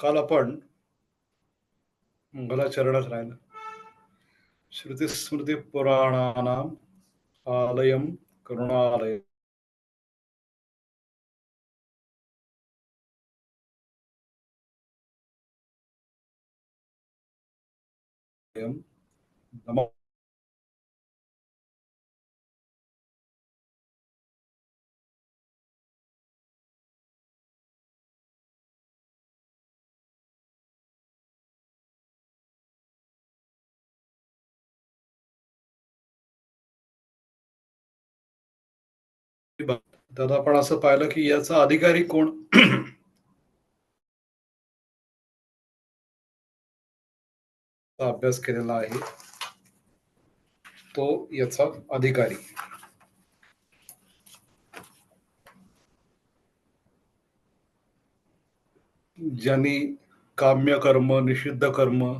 काल आपण मंगलाचरणात राहिलं श्रुतिस्मृती पुराणानाम आलयम करुणालय नमो दादा आपण असं पाहिलं की याचा अधिकारी कोण? अभ्यास केलेला आहे. तो याचा अधिकारी. ज्यांनी काम्य कर्म निषिद्ध कर्म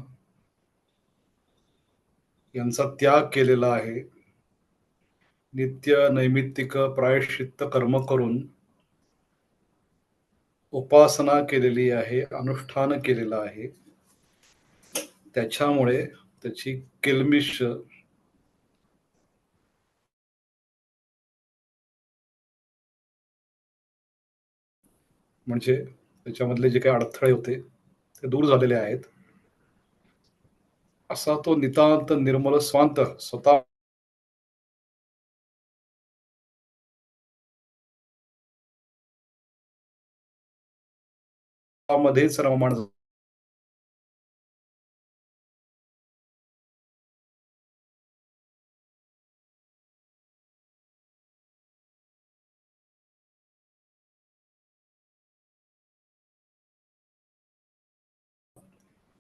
यांचा त्याग केलेला आहे. नित्य नैमित्तिक प्रायश्चित्त कर्म करून उपासना केलेली आहे अनुष्ठान केलेलं आहे. त्याच्यामुळे त्याची किलमिश म्हणजे त्याच्यामधले जे काही अडथळे होते ते दूर झालेले आहेत. असा तो नितांत निर्मल स्वांत स्वतः मध्येच सर्व झाला.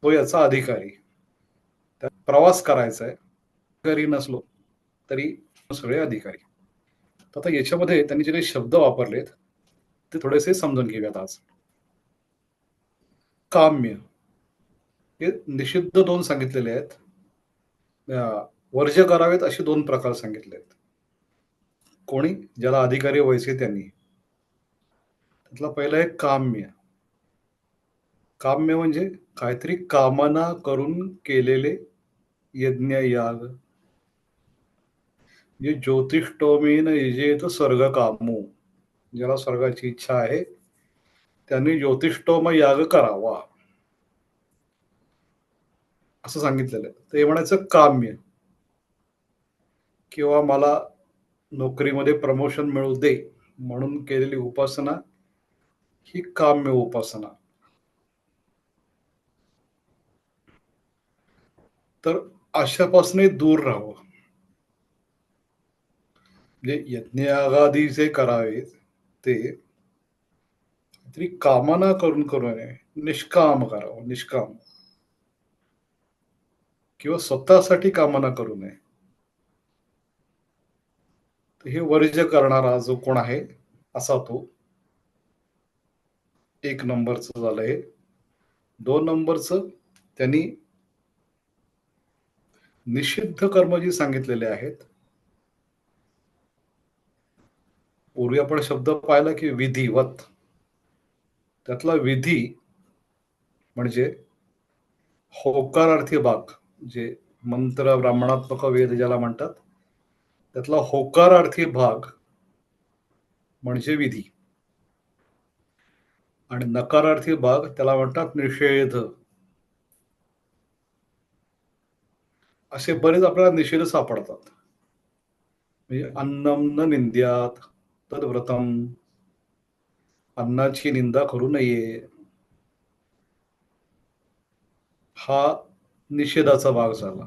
तो याचा अधिकारी. प्रवास करायचा आहे अधिकारी नसलो तरी सगळे अधिकारी. तर आता याच्यामध्ये त्यांनी जे काही शब्द वापरलेत ते थोडेसे समजून घेऊयात आज. काम्य. हे निषिद्ध दोन सांगितलेले आहेत. वर्ज्य करावेत असे दोन प्रकार सांगितले आहेत. कोणी? ज्याला अधिकारी व्हायचे त्यांनी. त्यातला पहिला आहे काम्य. काम्य म्हणजे काहीतरी कामना करून केलेले यज्ञ याग. जे ज्योतिष्टोमीन यजेत स्वर्ग कामो ज्याला स्वर्गाची इच्छा आहे त्यांनी ज्योतिष्टोम याग करावा. असं सांगितलेलं आहे. ते म्हणायचं काम्य. किंवा मला नोकरीमध्ये प्रमोशन मिळू दे म्हणून केलेली उपासना ही काम्य उपासना. तर अशापासून दूर राहावं. म्हणजे यज्ञयागादी जे करावे ते तरी कामना करून करू नये निष्काम करावं निष्काम. किंवा स्वतःसाठी कामना करू नये. तर हे वर्ज्य करणारा जो कोण आहे असा तो एक नंबरचं झालं हे. दोन नंबरचं त्यांनी निषिद्ध कर्म जी सांगितलेले आहेत पूर्वी आपण शब्द पाहिला की विधिवत. त्यातला विधी म्हणजे होकारार्थी भाग जे मंत्र ब्राह्मणात्मक वेद ज्याला म्हणतात त्यातला होकारार्थी भाग म्हणजे विधी. आणि नकारार्थी भाग त्याला म्हणतात निषेध. असे बरेच आपल्याला निषेध सापडतात. म्हणजे अन्नम न निंद्यात तद्व्रतम. अन्नाची निंदा करू नये. हा निषेधाचा भाग झाला.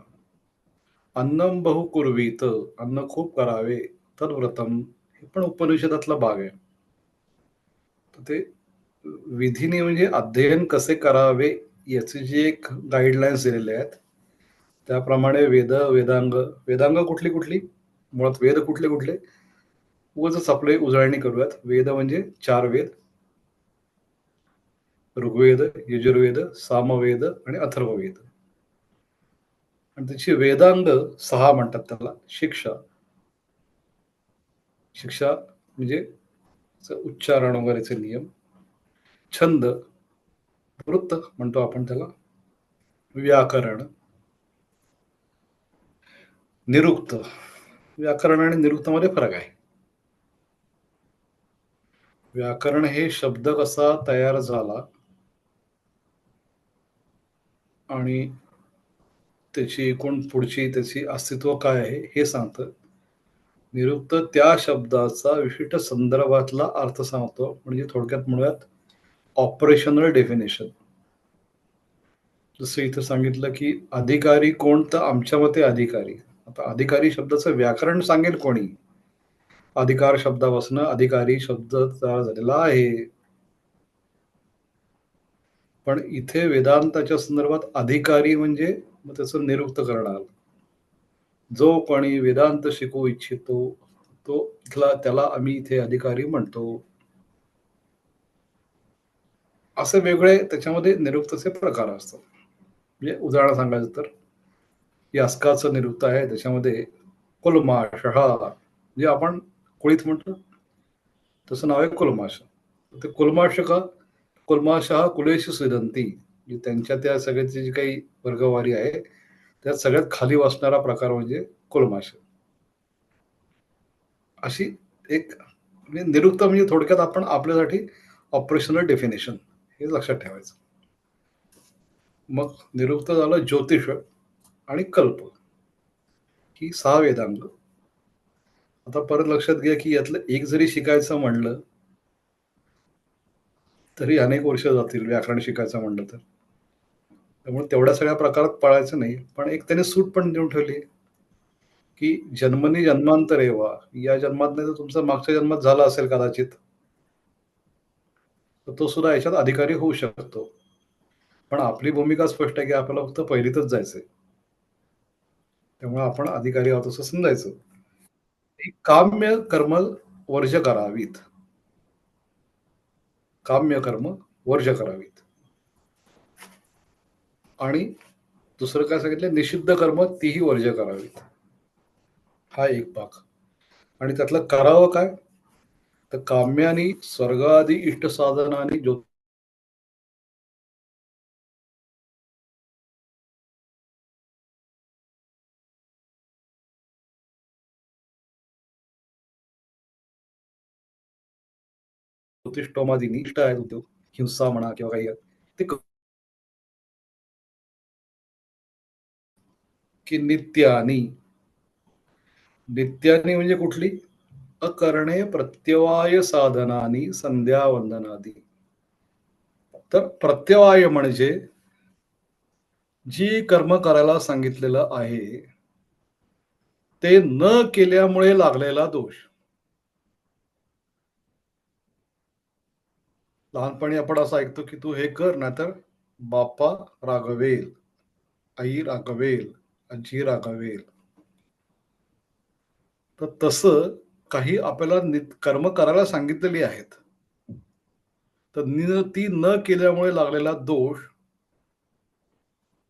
अन्नम बहु कुर्वीत अन्न खूप करावे तद्व्रतम हे पण उपनिषदातला भाग आहे. तर ते विधीने म्हणजे अध्ययन कसे करावे याचे जे एक गाईडलाईन्स दिलेले आहेत त्याप्रमाणे वेद वेदांग वेदांग कुठली कुठली? मुळात वेद कुठले कुठले? उगाच आपले उजळणी करूयात. वेद म्हणजे चार वेद. ऋग्वेद यजुर्वेद सामवेद आणि अथर्ववेद आणि त्याची वेदांग सहा म्हणतात त्याला शिक्षा शिक्षा म्हणजे उच्चारण वगैरेचे नियम छंद वृत्त म्हणतो आपण त्याला. व्याकरण निरुक्त व्याकरण आणि निरुक्तामध्ये फरक आहे. व्याकरण हे शब्द कसा तयार झाला आणि त्याची एकूण पुढची त्याची अस्तित्व काय आहे हे सांगतं. निरुक्त त्या शब्दाचा विशिष्ट संदर्भातला अर्थ सांगतो. म्हणजे थोडक्यात म्हणूयात ऑपरेशनल डेफिनेशन जसं इथं सांगितलं की अधिकारी कोण तर आमच्या मते अधिकारी. आता अधिकारी शब्दाचं व्याकरण सांगेल कोणी? अधिकार शब्दापासून अधिकारी शब्द तयार झालेला आहे. पण इथे वेदांताच्या संदर्भात अधिकारी म्हणजे मग त्याचं निरुक्त करणार जो कोणी वेदांत शिकू इच्छितो तो इथला त्याला आम्ही इथे अधिकारी म्हणतो. असे वेगळे त्याच्यामध्ये निरुक्तचे प्रकार असतात. म्हणजे उदाहरण सांगायचं तर यास्काचं निरुक्त आहे त्याच्यामध्ये कुलमाश हा जे आपण कुळीत म्हणतो तसं नाव आहे कुलमाश. ते कुलमाश का? कुलमाशाह कुलेश सिदंती. म्हणजे त्यांच्या त्या सगळ्याची जी काही वर्गवारी आहे त्यात सगळ्यात खाली वाचणारा प्रकार म्हणजे कुलमाश अशी एक म्हणजे निरुक्त म्हणजे थोडक्यात आपण आपल्यासाठी ऑपरेशनल डेफिनेशन हे लक्षात ठेवायचं. मग निरुक्त झालं ज्योतिष आणि कल्प. ही सहा वेदांग. आता परत लक्षात घ्या की यातलं एक जरी शिकायचं म्हणलं तरी अनेक वर्ष जातील व्याकरण शिकायचं म्हणलं तर. त्यामुळे तेवढ्या सगळ्या प्रकारात पाळायचं नाही. पण एक त्याने सूट पण देऊन ठेवली. की जन्मनी जन्मांतर वा या जन्मात नाही तर तुमचा मागच्या जन्मात झाला असेल कदाचित. तर तो सुद्धा याच्यात अधिकारी होऊ शकतो. पण आपली भूमिका स्पष्ट आहे की आपल्याला फक्त पहिलीतच जायचंय. त्यामुळे आपण अधिकारी आहोत असं समजायचं. काम्य कर्म वर्ज करावीत. काम्य कर्म वर्ज करावीत. आणि दुसरं काय सांगितलं? निषिद्ध कर्म तीही वर्ज करावीत. हा एक भाग. आणि त्यातलं करावं काय? तर काम्यानी स्वर्गादी इष्ट साधनाने ज्योत ज्योतिष्टोमादी निष्ठ आहेत उद्योग हिंसा म्हणा किंवा काही. ते की नित्यानी. नित्यानी म्हणजे कुठली? अकरणे प्रत्यवाय साधनानी संध्या वंदनादी तर प्रत्यवाय म्हणजे जी कर्म करायला सांगितलेलं आहे ते न केल्यामुळे लागलेला दोष. लहानपणी आपण असं ऐकतो की तू हे कर ना तर बाप्पा रागवेल आई रागवेल आजी रागवेल. तर तसं काही आपल्याला कर्म करायला सांगितलेली आहेत. तर ती न केल्यामुळे लागलेला दोष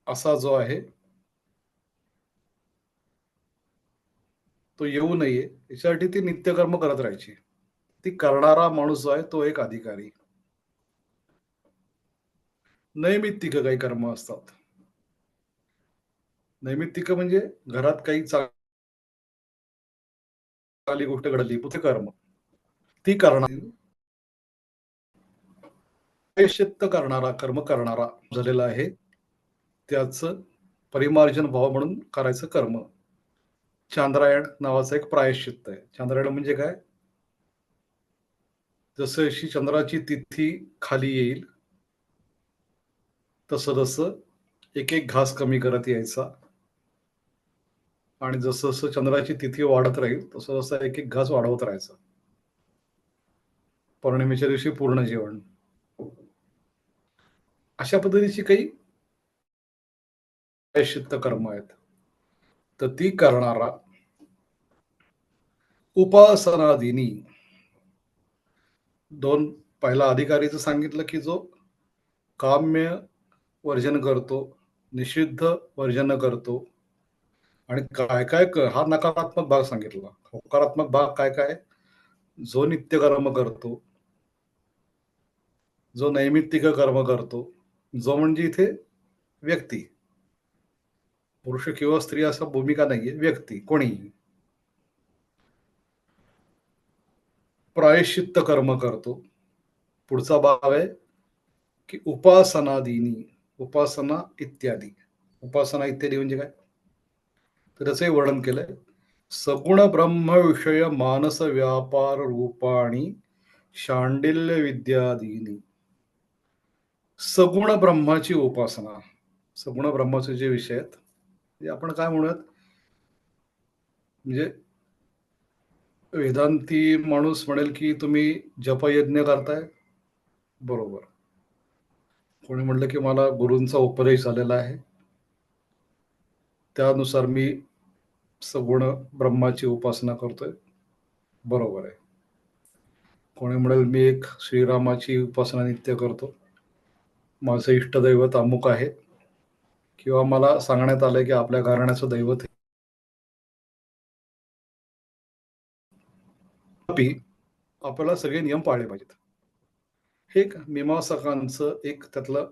असा जो आहे तो येऊ नये. याच्यासाठी ती नित्यकर्म करत राहायची. ती करणारा माणूस जो आहे तो एक अधिकारी. नैमित्तिक काही कर्म असतात. नैमित्तिक म्हणजे घरात काही चांगली गोष्ट घडली पुढे कर्म. ती करणार करणारा कर्म करणारा झालेला आहे. त्याच परिमार्जन भाव म्हणून करायचं कर्म. चांद्रायण नावाचं एक प्रायश्चित्त आहे. चांद्रायण म्हणजे काय? जसं अशी चंद्राची तिथी खाली येईल तसं तसं एक एक घास कमी करत यायचा. आणि जसं जसं चंद्राची तिथी वाढत राहील तसं तसं एक एक घास वाढवत राहायचा. पौर्णिमेच्या दिवशी पूर्ण जेवण. अशा पद्धतीची काही प्रायश्चित्त कर्म आहेत. तर ती करणारा उपासनादिनी. दोन पहिला अधिकारीचं सांगितलं की जो काम्य वर्जन करतो निषिद्ध वर्जन करतो. आणि काय काय हा नकारात्मक भाग सांगितला. होकारात्मक भाग काय काय? जो नित्य कर्म करतो जो नैमित्तिक कर्म करतो जो म्हणजे इथे व्यक्ती. पुरुष किंवा स्त्री असा भूमिका नाहीये व्यक्ती कोणीही. प्रायश्चित्त कर्म करतो. पुढचा भाग आहे की उपासनादिनी. उपासना इत्यादी. उपासना इत्यादी म्हणजे काय? तर त्याचंही वर्णन केलंय. सगुण ब्रह्मविषय मानस व्यापार रूपाणी शांडिल्य विद्यादिनी. सगुण ब्रह्माची उपासना. सगुण ब्रह्माचे जे विषय आहेत ते आपण काय म्हणूयात? म्हणजे वेदांती माणूस म्हणेल की तुम्ही जपयज्ञ करताय. बरोबर. कोणी म्हणलं की मला गुरूंचा उपदेश झालेला आहे. त्यानुसार मी सगुण ब्रह्माची उपासना करतोय. बरोबर आहे. कोणी म्हणेल मी एक श्रीरामाची उपासना नित्य करतो. माझं इष्टदैवत अमुक आहे. किंवा मला सांगण्यात आलंय की आपल्या घराण्याचं दैवत आपल्याला सगळे नियम पाळले पाहिजेत. हे एक मीमांसकांचं एक त्यातलं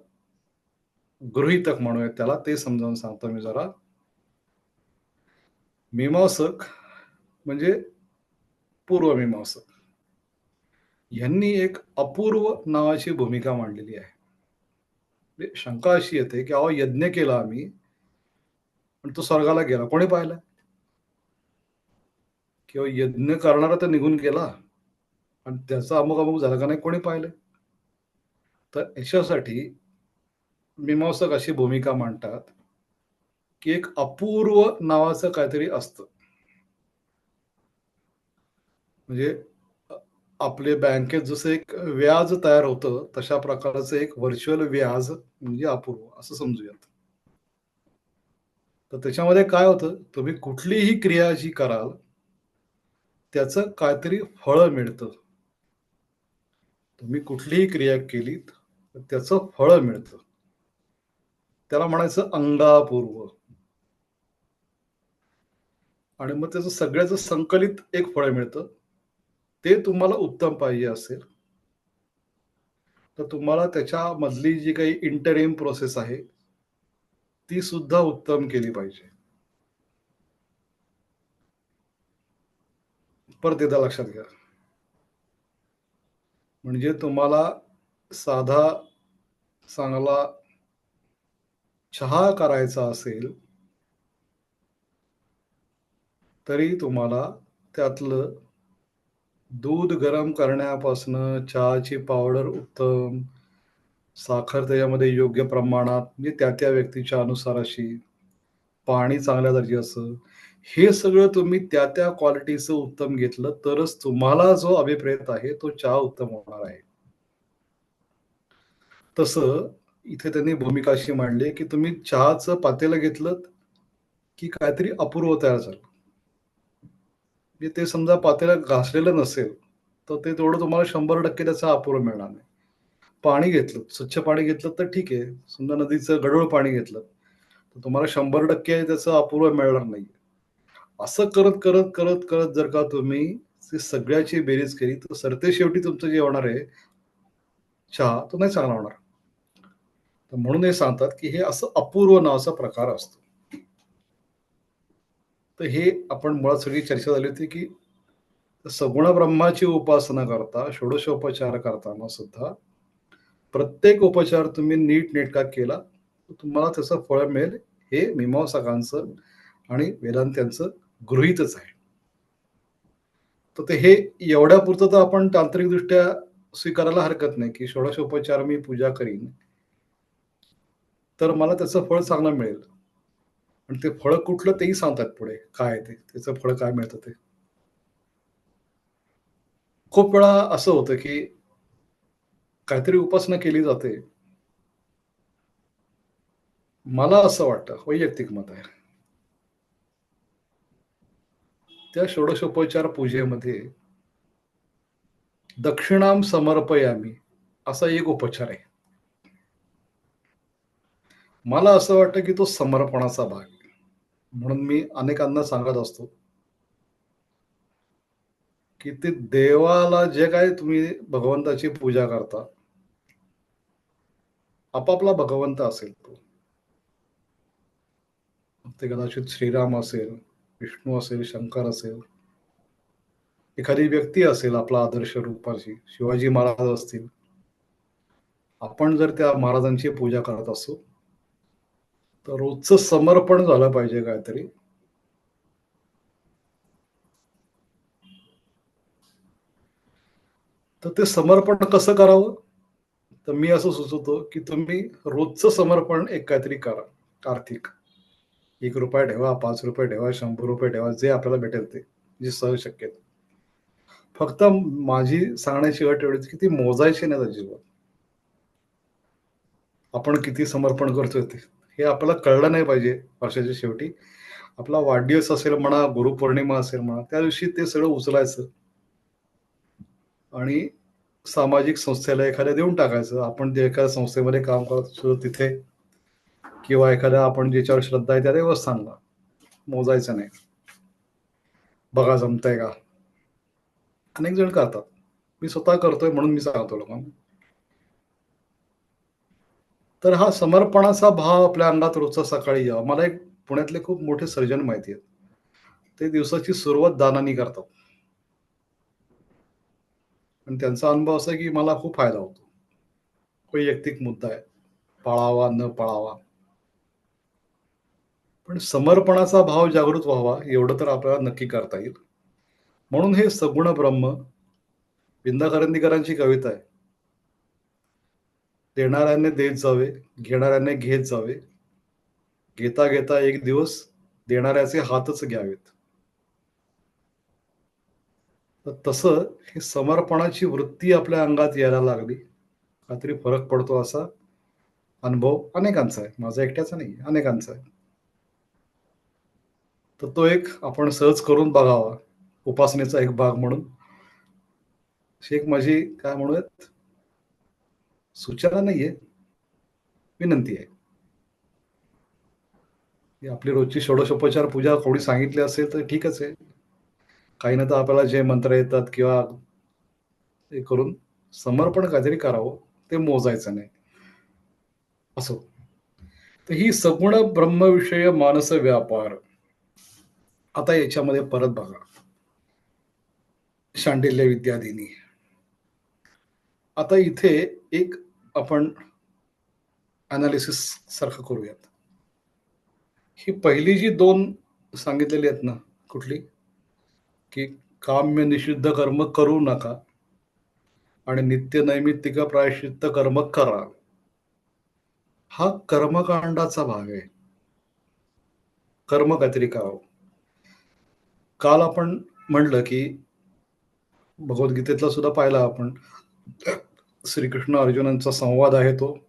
गृहितक म्हणूया त्याला ते समजावून सांगतो मी जरा. मीमांसक म्हणजे पूर्व मीमांसक. यांनी एक अपूर्व नावाची भूमिका मांडलेली आहे. म्हणजे शंका अशी येते की अहो यज्ञ केला आम्ही पण तो स्वर्गाला गेला. कोणी पाहिला? किंवा यज्ञ करणारा तर निघून गेला आणि त्याचा अमुक अमुक झाला का नाही कोणी पाहिलं? तर याच्यासाठी मीमांसक अशी भूमिका मांडतात की एक अपूर्व नावाचं काहीतरी असतं. म्हणजे आपले बँकेत जसं एक व्याज तयार होतं तशा प्रकारचं एक व्हर्च्युअल व्याज म्हणजे अपूर्व असं समजूयात. तर त्याच्यामध्ये काय होतं तुम्ही कुठलीही क्रिया जी कराल त्याचं काहीतरी फळ मिळतं. तुम्ही कुठलीही क्रिया केलीत त्याचं फळ मिळतं. त्याला म्हणायचं अंगापूर्व. आणि मग त्याचं सगळ्याचं संकलित एक फळ मिळतं. ते तुम्हाला उत्तम पाहिजे असेल. तर तुम्हाला त्याच्या मधली जी काही इंटरिम प्रोसेस आहे ती सुद्धा उत्तम केली पाहिजे. परत एकदा लक्षात घ्या. म्हणजे तुम्हाला साधा चांगला चहा करायचा असेल तरी तुम्हाला त्यातलं दूध गरम करण्यापासनं चहाची पावडर उत्तम साखर त्याच्यामध्ये योग्य प्रमाणात म्हणजे त्या त्या व्यक्तीच्या अनुसार अशी पाणी चांगल्या दर्जाचं हे सगळं तुम्ही त्या त्या क्वालिटीचं उत्तम घेतलं तरच तुम्हाला जो अभिप्रेत आहे तो चहा उत्तम होणार आहे. तसं इथे त्यांनी भूमिका अशी मांडली की तुम्ही चहाचं पातेलं घेतलं की काहीतरी अपूर्व तयार झालं. म्हणजे ते समजा पातेलं घासलेलं नसेल तर ते तेवढं तुम्हाला शंभर टक्के त्याचा अपूर्व मिळणार नाही. पाणी घेतलं स्वच्छ पाणी घेतलं तर ठीक आहे. समजा नदीचं गडूळ पाणी घेतलं तर तुम्हाला शंभर टक्के त्याचं अपूर्व मिळणार नाही असं करत करत करत करत जर का तुम्ही सगळ्याची बेरीज केली तर सरते शेवटी तुमचं जे होणार आहे चहा तो नाही चांगला होणार. तर म्हणून हे सांगतात की हे असं अपूर्व नावाचा प्रकार असतो. तर हे आपण मुळात सगळी चर्चा झाली होती की सगुण ब्रह्माची उपासना करता षोडशोपचार करताना सुद्धा प्रत्येक उपचार तुम्ही नीट नेटका केला तर तुम्हाला त्याचं फळ मिळेल. हे मीमांसकांचं आणि वेदांत्यांचं गृहितच आहे. तर ते हे एवढ्या पुरतं तर आपण तांत्रिकदृष्ट्या स्वीकारायला हरकत नाही की षोडशोपचार मी पूजा करीन. तर मला त्याचं फळ चांगलं मिळेल. आणि ते फळ कुठलं तेही सांगतात पुढे. काय ते? त्याचं फळ काय मिळतं ते? खूप वेळा असं होतं की काहीतरी उपासना केली जाते. मला असं वाटतं वैयक्तिक मत आहे. त्या षोडशोपचार पूजेमध्ये दक्षिणाम समर्पयामी असा एक उपचार आहे. मला असं वाटतं की तो समर्पणाचा भाग म्हणून मी अनेकांना सांगत असतो की ते देवाला जे काय तुम्ही भगवंताची पूजा करता आपापला भगवंत असेल तो. ते कदाचित श्रीराम असेल विष्णू असेल शंकर असेल एखादी व्यक्ती असेल आपला आदर्श रूपाची शिवाजी महाराज असतील. आपण जर त्या महाराजांची पूजा करत असू तर रोजचं समर्पण झालं पाहिजे काहीतरी. तर ते समर्पण कसं करावं? तर मी असं सुचवतो की तुम्ही रोजचं समर्पण एक काहीतरी करा आर्थिक. एक रुपया ठेवा पाच रुपये ठेवा शंभर रुपये ठेवा जे आपल्याला भेटेल ते जे सहज शक्य फक्त माझी सांगण्याची अट एवढीच की ती मोजायची नाही अजिबात. आपण किती समर्पण करतोय ते. हे आपल्याला कळलं नाही पाहिजे वर्षाच्या शेवटी. आपला वाढदिवस असेल म्हणा गुरुपौर्णिमा असेल म्हणा त्या दिवशी ते सगळं उचलायचं. आणि सामाजिक संस्थेला एखाद्या देऊन टाकायचं. आपण जे एखाद्या संस्थेमध्ये काम करत असतो तिथे किंवा एखाद्या आपण ज्याच्यावर श्रद्धा आहे त्या देवस्थानला मोजायचं नाही. बघा जमतंय का? अनेक जण करतात. मी स्वतः करतोय म्हणून मी सांगतो लोकांना. तर हा समर्पणाचा भाव आपल्या अंगात रोजचा सकाळी यावा. मला एक पुण्यातले खूप मोठे सर्जन माहिती आहेत ते दिवसाची सुरुवात दानानी करतात. आणि त्यांचा अनुभव असा की मला खूप फायदा होतो. वैयक्तिक मुद्दा आहे. पाळावा न पाळावा. पण समर्पणाचा भाव जागृत व्हावा एवढं तर आपल्याला नक्की करता येईल. म्हणून हे सगुण ब्रह्म विंदा करंदीकरांची कविता आहे. देणाऱ्याने देत जावे घेणाऱ्याने घेत जावे. घेता घेता एक दिवस देणाऱ्याचे हातच घ्यावेत. तर तसं हे समर्पणाची वृत्ती आपल्या अंगात यायला लागली. काहीतरी फरक पडतो असा अनुभव अनेकांचा आहे. माझा एकट्याचा नाही अनेकांचा आहे. तर तो एक आपण सहज करून बघावा. उपासनेचा एक भाग म्हणून. एक माझी काय म्हणूयात? सूचना नाहीये. विनंती आहे. आपली रोजची षोडशोपचार पूजा कोणी सांगितली असेल तर ठीकच आहे. काही ना तर आपल्याला जे मंत्र येतात किंवा ते करून समर्पण काहीतरी करावं ते मोजायचं नाही. असो. तर ही सगुण ब्रह्मविषय मानस व्यापार. आता याच्यामध्ये परत बघा. शांडिल्य विद्यादिनी आता इथे एक आपण अनालिसिस सारखं करूयात. ही पहिली जी दोन सांगितलेली आहेत ना कुठली? की काम्य निषिद्ध कर्म करू नका आणि नित्य नैमित्तिक प्रायश्चित्त कर्म करा. हा कर्मकांडाचा भाग आहे. कर्म काहीतरी करावं काल आपण म्हणलं की भगवद्गीतेतला सुद्धा पाहिला आपण श्रीकृष्ण अर्जुनांचा संवाद आहे तो.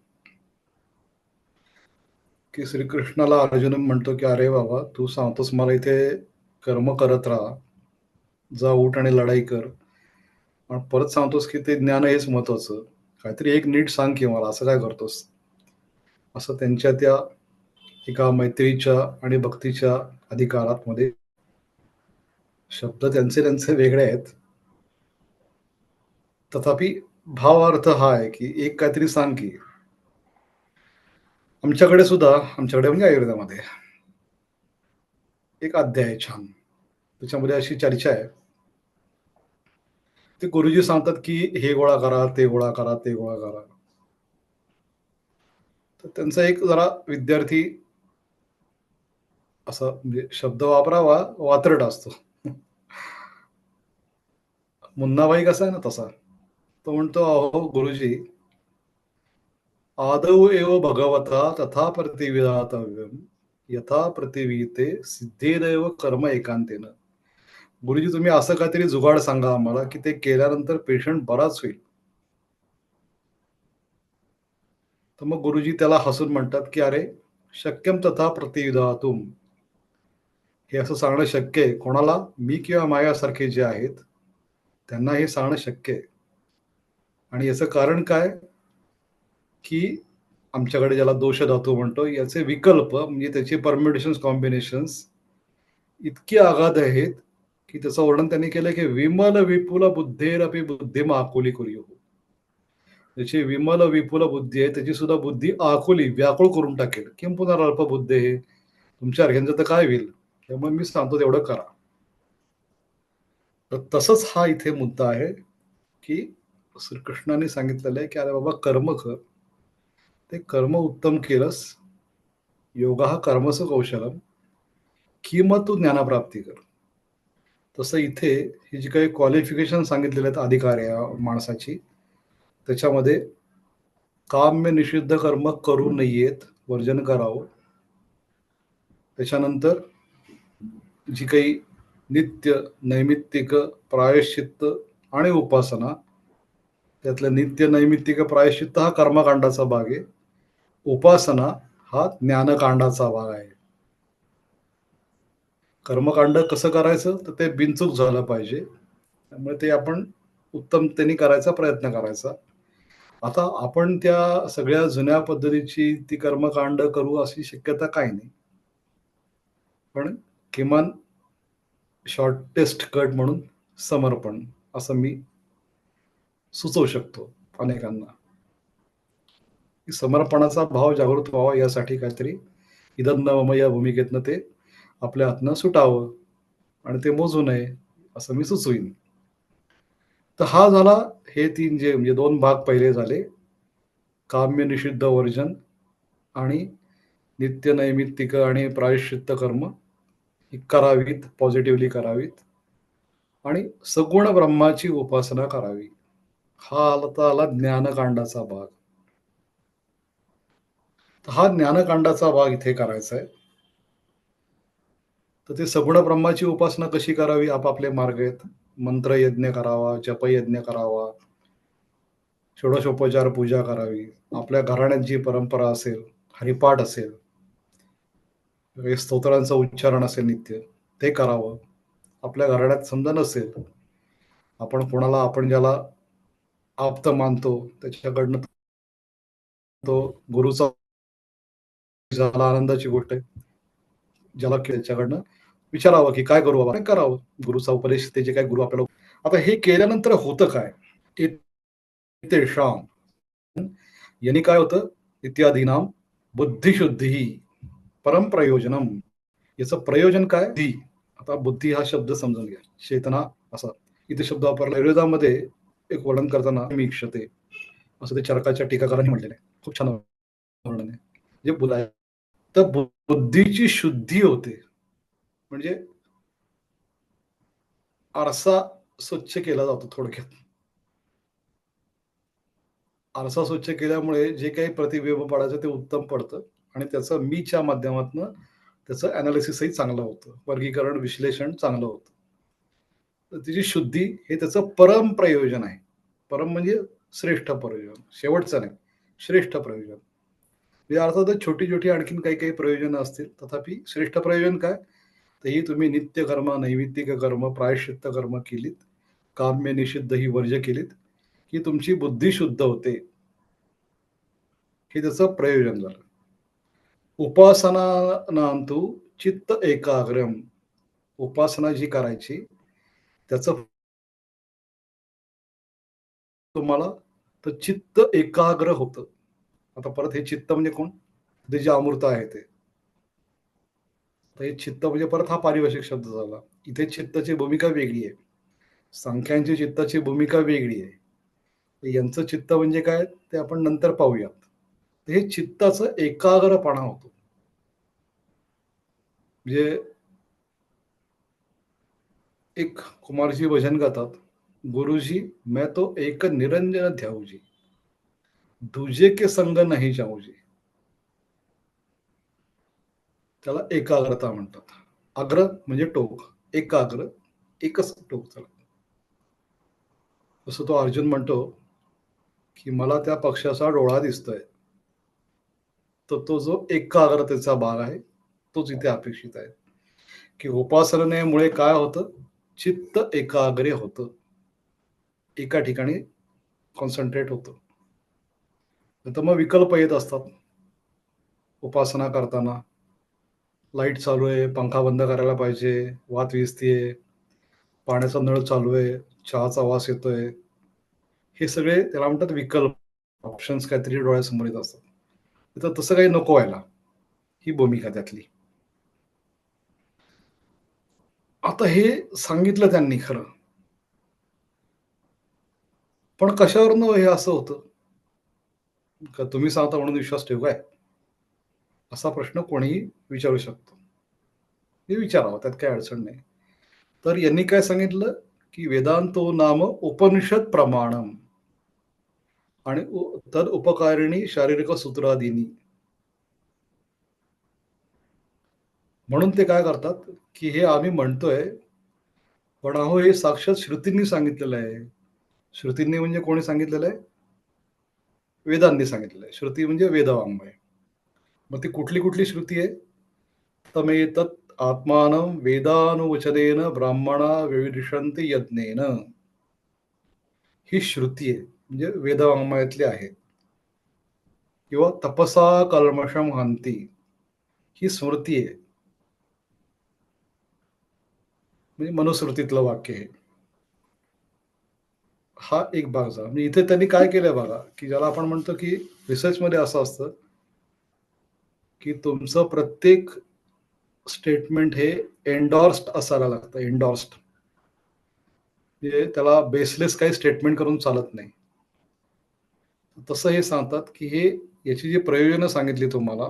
की श्रीकृष्णाला अर्जुन म्हणतो की अरे बाबा तू सांगतोस मला इथे कर्म करत राहा. जा उठ आणि लढाई कर. परत सांगतोस की ते ज्ञान हेच महत्वाचं. काहीतरी एक नीट सांग की मला असं काय करतोस? असं त्यांच्या त्या एका मैत्रीच्या आणि भक्तीच्या अधिकारात मध्ये शब्द त्यांचे त्यांचे वेगळे आहेत. तथापि भाव अर्थ हा आहे की एक काहीतरी सांग की. आमच्याकडे सुद्धा आमच्याकडे म्हणजे आयुर्वेदामध्ये एक अध्याय आहे छान. त्याच्यामध्ये अशी चर्चा आहे. ते गुरुजी सांगतात की हे गोळा करा ते गोळा करा ते गोळा करा. तर त्यांचा एक जरा विद्यार्थी असा म्हणजे शब्द वापरावा वात्रट असतो. मुन्नाबाई कसा आहे ना तसा? तो म्हणतो अहो गुरुजी आदौ एव भगवता तथा प्रतिविधातव्यम यथा प्रतिविते सिद्धेदैव कर्म एकांतेनं. गुरुजी तुम्ही असं काहीतरी जुगाड सांगा आम्हाला की ते केल्यानंतर पेशंट बराच होईल. तर मग गुरुजी त्याला हसून म्हणतात की अरे शक्यम तथा प्रतिविधातुम हे असं सांगणं शक्य आहे. कोणाला? मी किंवा माझ्यासारखे जे आहेत त्यांना हे सांगणं शक्य आहे. आणि याचं कारण काय? की आमच्याकडे ज्याला दोष धातू म्हणतो याचे विकल्प म्हणजे त्याचे परमिटेशन कॉम्बिनेशन्स इतके आघात आहेत की त्याचं वर्णन त्यांनी केलं की विमल विपुल बुद्धेर अपि बुद्धी आकुली कुरी हो त्याची विमल विपुल बुद्धी आहे त्याची सुद्धा बुद्धी आकुली व्याकुळ करून टाकेल. किंवा पुन्हा अल्प बुद्धी हे? तुमच्या अर्घ्यांचं तर काय होईल? त्यामुळे मी सांगतो तेवढं करा. तर तसंच हा इथे मुद्दा आहे की श्रीकृष्णाने सांगितलेलं आहे की अरे बाबा कर्म कर. ते कर्म उत्तम केलंस. योगा हा कर्मच कौशलम. की मग तू ज्ञानप्राप्ती कर. तसं इथे ही जी काही क्वालिफिकेशन सांगितलेले आहेत अधिकार या माणसाची त्याच्यामध्ये काम्य निषिद्ध कर्म करू नयेत वर्जन करावं. त्याच्यानंतर जी काही नित्य नैमित्तिक प्रायश्चित्त आणि उपासना त्यातल्या नित्य नैमित्तिक प्रायश्चित्त हा कर्मकांडाचा भाग आहे. उपासना हा ज्ञानकांडाचा भाग आहे. कर्मकांड कसं करायचं? तर ते बिनचूक झालं पाहिजे. त्यामुळे ते आपण उत्तमतेने करायचा प्रयत्न करायचा. आता आपण त्या सगळ्या जुन्या पद्धतीची ती कर्मकांड करू अशी शक्यता काही नाही. पण किमान शॉर्टेस्ट कट म्हणून समर्पण असं मी सुचवू शकतो अनेकांना. समर्पणाचा भाव जागृत व्हावा यासाठी काहीतरी इदन्न या भूमिकेतनं ते आपल्या हातनं सुटावं आणि ते मोजू नये असं मी सुचवीन. तर हा झाला हे तीन जे म्हणजे दोन भाग पहिले झाले. काम्य निषिद्ध वर्जन आणि नित्य नैमित्तिक आणि प्रायश्चित्त कर्म ही करावीत पॉझिटिव्हली करावीत आणि सगुण ब्रह्माची उपासना करावी. हा आला तर आला ज्ञानकांडाचा भाग. तर हा ज्ञानकांडाचा भाग इथे करायचा आहे. तर ते सगुण ब्रह्माची उपासना कशी करावी? आपापले मार्ग आहेत. मंत्रयज्ञ करावा जपयज्ञ करावा. षोडशोपचार पूजा करावी. आपल्या घराण्यांची परंपरा असेल हरिपाठ असेल स्तोत्रांचं उच्चारण असेल नित्य ते करावं. आपल्या घराण्यात समजा नसेल आपण कोणाला आपण ज्याला आप्त मानतो. त्याच्याकडनं तो गुरुचा झाला आनंदाची गोष्ट आहे. ज्याला त्याच्याकडनं विचारावं की काय करू बाबा काय करावं. गुरुचा उपदेश ते जे काय गुरु आपल्याला आता हे केल्यानंतर होतं काय? ते शाम. यांनी काय होतं? इत्यादीनाम बुद्धिशुद्धी परम प्रयोजनम. याचं प्रयोजन काय? धी आता बुद्धी हा शब्द समजून घ्या. चेतना असा. इथे शब्द वापरला. आयुर्वेदामध्ये एक वर्णन करताना मी इच्छते. असं ते चरकाच्या टीकाकारांनी म्हटलेलं आहे. खूप छान वर्णन आहे. जे बोलाय तर बुद्धीची शुद्धी होते. म्हणजे आरसा स्वच्छ केला जातो थोडक्यात. आरसा स्वच्छ केल्यामुळे जे काही प्रतिबिंब पडायचं ते उत्तम पडतं आणि त्याचं मीच्या माध्यमातून त्याचं अनालिसिसही चांगलं होतं. वर्गीकरण विश्लेषण चांगलं होतं. तर तिची शुद्धी हे त्याचं परम प्रयोजन आहे. परम म्हणजे श्रेष्ठ प्रयोजन. शेवटचं नाही श्रेष्ठ प्रयोजन. म्हणजे अर्थातच छोटी छोटी आणखीन काही काही प्रयोजनं असतील तथापि श्रेष्ठ प्रयोजन काय? तर ही तुम्ही नित्य कर्म नैमित्तिक कर्म प्रायश्चित्त कर्म केलीत काम्य निषिद्ध ही वर्ज केलीत की तुमची बुद्धी शुद्ध होते. हे त्याचं प्रयोजन झालं. उपासनानांतू चित्त एकाग्रम उपासना जी करायची त्याचं तुम्हाला तर चित्त एकाग्र होतं. आता परत हे चित्त म्हणजे कोण? ते जे अमृत आहे ते. हे चित्त म्हणजे परत हा पारिभाषिक शब्द झाला. इथे चित्ताची भूमिका वेगळी आहे. संख्यांची चित्ताची भूमिका वेगळी आहे. यांचं चित्त म्हणजे काय? ते आपण नंतर पाहूयात. हे चित्ताचं एकाग्रपणा होतो. म्हणजे एक कुमारजी भजन गातात. गुरुजी मैं तो एक निरंजन ध्याऊजी दुजे के संग नाही जाऊजी। त्याला एकाग्रता म्हणतात. अग्र म्हणजे टोक एकाग्र एकच टोक त्याला. जसं तो अर्जुन म्हणतो की मला त्या पक्षाचा डोळा दिसतोय तर तो जो एकाग्रतेचा भाग आहे तोच इथे अपेक्षित आहे. की उपासनेमुळे काय होतं? चित्त एकाग्र होतं. एका ठिकाणी कॉन्सन्ट्रेट होतं. तर मग विकल्प येत असतात. उपासना करताना. लाइट चालू आहे पंखा बंद करायला पाहिजे वात विजतीये पाण्याचा नळ चालू आहे चहाचा वास येतोय. हे सगळे त्याला म्हणतात विकल्प. ऑप्शन्स काहीतरी डोळ्यासमोर येत असतात. तर तसं काही नको व्हायला. ही भूमिका त्यातली. आता हे सांगितलं त्यांनी खरं. पण कशावरनं हे असं होतं? का तुम्ही सांगता म्हणून विश्वास ठेवू काय? असा प्रश्न कोणीही विचारू शकतो. हे विचारावं त्यात काही अडचण नाही. तर यांनी काय सांगितलं? की वेदांतो नाम उपनिषद प्रमाणम. आणि तद उपकारिणी शारीरिक सूत्रादिनी. म्हणून ते काय करतात? की हे आम्ही म्हणतोय पण अहो हे साक्षात श्रुतींनी सांगितलेलं आहे. श्रुतींनी म्हणजे कोणी सांगितलेलं आहे? वेदांनी सांगितलेलं आहे. श्रुती म्हणजे वेदवाङ्मय. मग ती कुठली कुठली श्रुती आहे? तमेतत आत्मानं वेदानुवचनेन ब्राह्मणा विविषंती यज्ञेन. ही श्रुती आहे. म्हणजे वेदवाङ्मयातली आहे. किंवा तपसा कल्मषम हंती ही स्मृती आहे. म्हणजे मनुस्मृतीतलं वाक्य आहे. हा एक भाग झाला. म्हणजे इथे त्यांनी काय केलंय बघा की ज्याला आपण म्हणतो की रिसर्चमध्ये असं असतं की तुमचं प्रत्येक स्टेटमेंट हे एन्डॉर्स्ड असायला लागतं एन्डॉर्स्ड म्हणजे त्याला बेसलेस काही स्टेटमेंट करून चालत नाही. तसं हे सांगतात की हे याची जी प्रयोजनं सांगितली तुम्हाला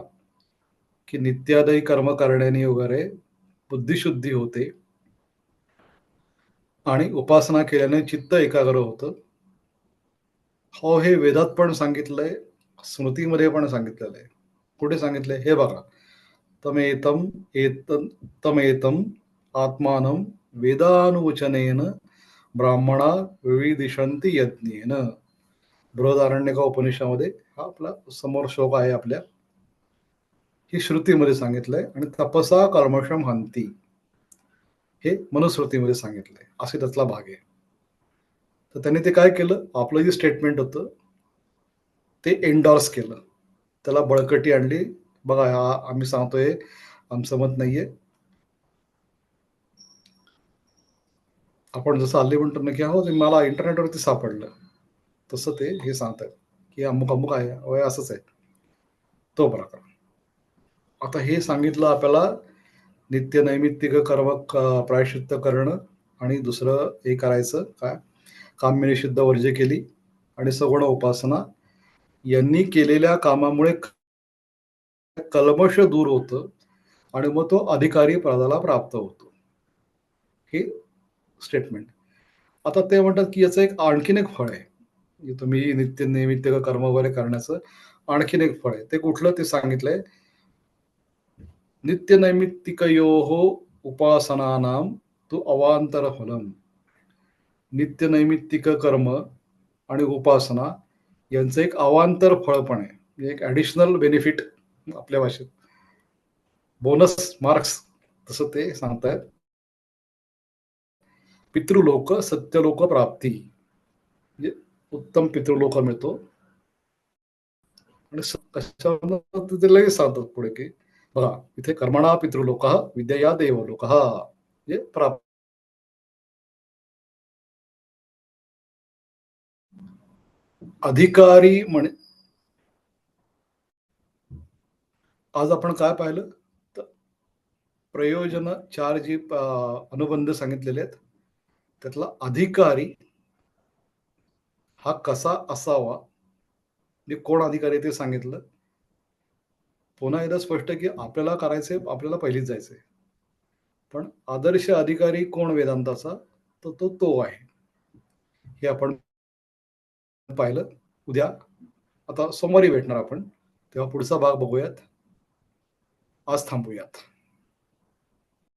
की नित्यादयी कर्म करण्याने वगैरे बुद्धिशुद्धी होते आणि उपासना केल्याने चित्त एकाग्र होतं. हो हे वेदात पण सांगितलंय स्मृतीमध्ये पण सांगितलेलं आहे. कुठे सांगितलंय? हे बघा. तमेतम एत तमेतम आत्मानं वेदानुवचनेन ब्राह्मणा विविदिशंती यज्ञेन. बृहदारण्यका उपनिषामध्ये हा आपला समोर शोक आहे आपल्या. ही श्रुतीमध्ये सांगितलंय आणि तपसा कर्मशम हंती हे मनुस्मृतीमध्ये सांगितलंय. असे त्यातला भाग आहे. तर त्यांनी ते काय केलं? आपलं जे स्टेटमेंट होतं ते एन्डॉर्स केलं. त्याला बळकटी आणली. बघा हा आम्ही सांगतोय आमचं मत नाहीये. आपण जसं हल्ली म्हणतो ना की हो ते मला इंटरनेटवरती सापडलं. तसं ते हे सांगतात की अमुक अमुक आहे वय असंच आहे. तो प्रकार आता हे सांगितलं आपल्याला नित्य नैमित्तिक कर्म प्रायश्चित्त करणं आणि दुसरं हे करायचं काय? काम्य निषिद्ध वर्जे केली आणि सगुण उपासना. यांनी केलेल्या कामामुळे कलमश दूर होतं आणि मग तो अधिकारी पदाला प्राप्त होतो. हे स्टेटमेंट आता ते म्हणतात की याचं एक आणखीन एक फळ आहे. तुम्ही नित्य नैमित्तिक कर्म वगैरे करण्याचं आणखीन एक फळ आहे. ते कुठलं ते सांगितलंय? नित्य नैमित्तिकयो उपासनानाम तो अवांतर फलम नित्य नैमित्तिक कर्म आणि उपासना यांचं एक अवांतर फळ पण आहे. म्हणजे एक ॲडिशनल बेनिफिट आपल्या भाषेत. बोनस मार्क्स तसं ते सांगतायत. पितृलोक सत्यलोक प्राप्ती. म्हणजे उत्तम पितृलोक मिळतो. आणि ते लगेच सांगतात पुढे की बघा इथे कर्मणा पितृलोक विद्या देव लोक म्हणजे प्राप्त अधिकारी म्हणे. आज आपण काय पाहिलं? तर प्रयोजन चार जी अनुबंध सांगितलेले आहेत. त्यातला अधिकारी हा कसा असावा? म्हणजे कोण अधिकारी ते सांगितलं? पुन्हा एकदा स्पष्ट की आपल्याला करायचंय आपल्याला पहिलीच जायचंय. पण आदर्श अधिकारी कोण वेदांताचा? तर तो तो आहे. हे आपण पाहिलं. उद्या आता सोमवारी भेटणार आपण. तेव्हा पुढचा भाग बघूयात. आज थांबूयात.